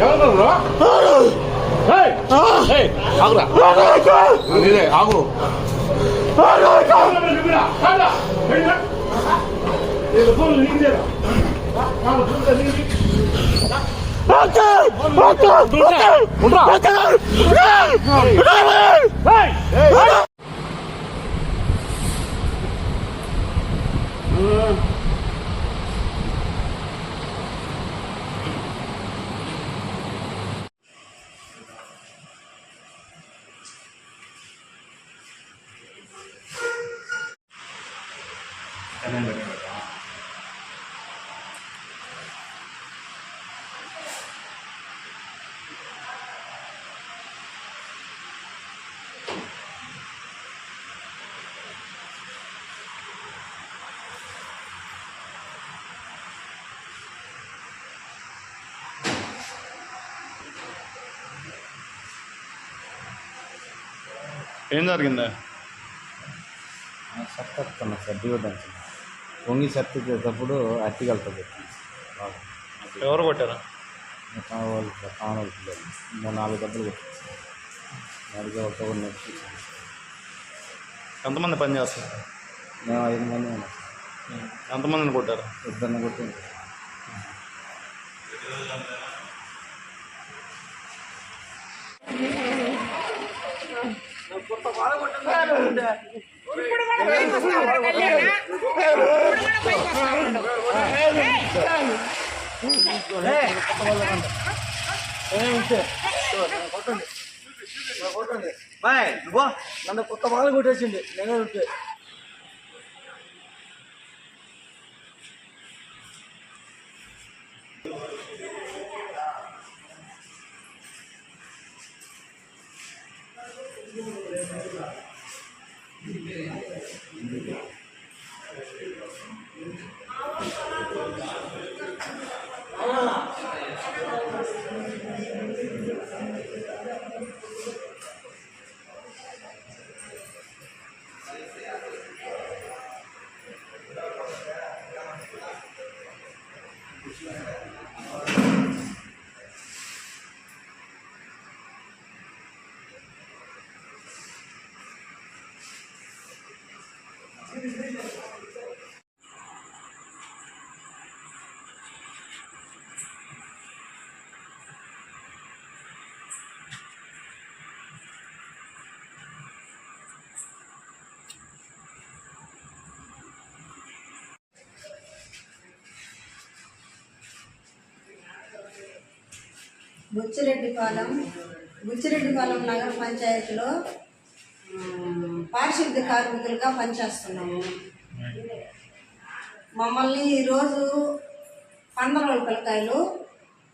ఏమన్నారు ఏయ్! ఏయ్, ఆగురా నీదే ఆగు నువ్వురా, కాదురా, వెళ్ళిరా. నేను ఫోన్ నీదేరా. కాదు, చూస్తా నీది. ఉండ్రా. ఏయ్! ఏయ్! ఏం జరిగిందా సత్తస్తున్నా సార్ డ్యూటెన్స్ పొంగి సత్తికేటప్పుడు అట్టికెళ్తుంది ఎవరు కొట్టారా? కావాలి కావాలి పిల్లలు మూడు నాలుగు డబ్బులు కొట్టింది. నాలుగు ఒకటి నెక్స్ట్ ఎంతమంది పని చేస్తారు? మేము ఐదు మంది ఉన్నాం ఎంతమందిని కొట్టారు? ఇద్దరిని కొట్టింది. బాయ్ బో నన్ను కొత్త బాగా కొట్టేసింది నేను ఉంటే 아. బుచ్చిరెడ్డిపాలెం బుచ్చిరెడ్డిపాలెం నగర పంచాయతీలో పారిశుద్ధ కార్మికులుగా పనిచేస్తున్నాము. మమ్మల్ని ఈరోజు పందరోళ్ళ పిల్లకాయలు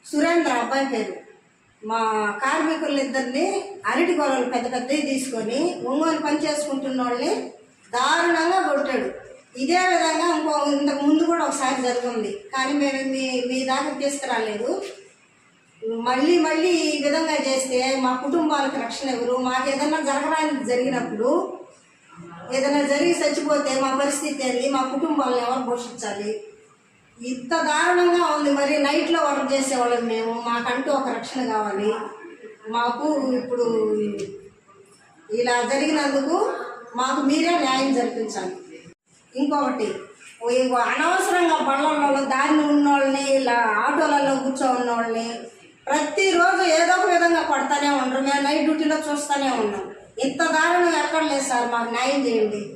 సురేంద్ర అబ్బాయి పేరు. మా కార్మికులిద్దరిని అరటి గొర్రెలు పెద్ద పెద్దవి తీసుకొని ఒంగోలు పని చేసుకుంటున్న వాళ్ళని దారుణంగా కొట్టాడు. ఇదే విధంగా ఇంకో ఇంతకు ముందు కూడా ఒకసారి జరుగుంది. కానీ మేము మీ మీ దాకా తీసుకురాలేదు. మళ్ళీ మళ్ళీ ఈ విధంగా చేస్తే మా కుటుంబాలకు రక్షణ ఎవరు? మాకు ఏదైనా జరగడానికి జరిగినప్పుడు ఏదైనా జరిగి చచ్చిపోతే మా పరిస్థితి ఏంది? మా కుటుంబాలను ఎవరు పోషించాలి? ఇంత దారుణంగా ఉంది. మరి నైట్లో వర్క్ చేసేవాళ్ళం మేము. మాకంటూ ఒక రక్షణ కావాలి. మాకు ఇప్పుడు ఇలా జరిగినందుకు మాకు మీరే న్యాయం జరిపించాలి. ఇంకొకటి అనవసరంగా బళ్ళల్లో దాన్ని ఉన్నోళ్ళని ఇలా ఆటోలలో కూర్చో ఉన్నోళ్ళని ప్రతిరోజు ఏదో ఒక విధంగా కొడతానే ఉండరు. మేము నైట్ డ్యూటీలో చూస్తూనే ఉన్నాం. ఇంత దారుణం ఎక్కడ లేదు సార్ మాకు న్యాయం చేయండి.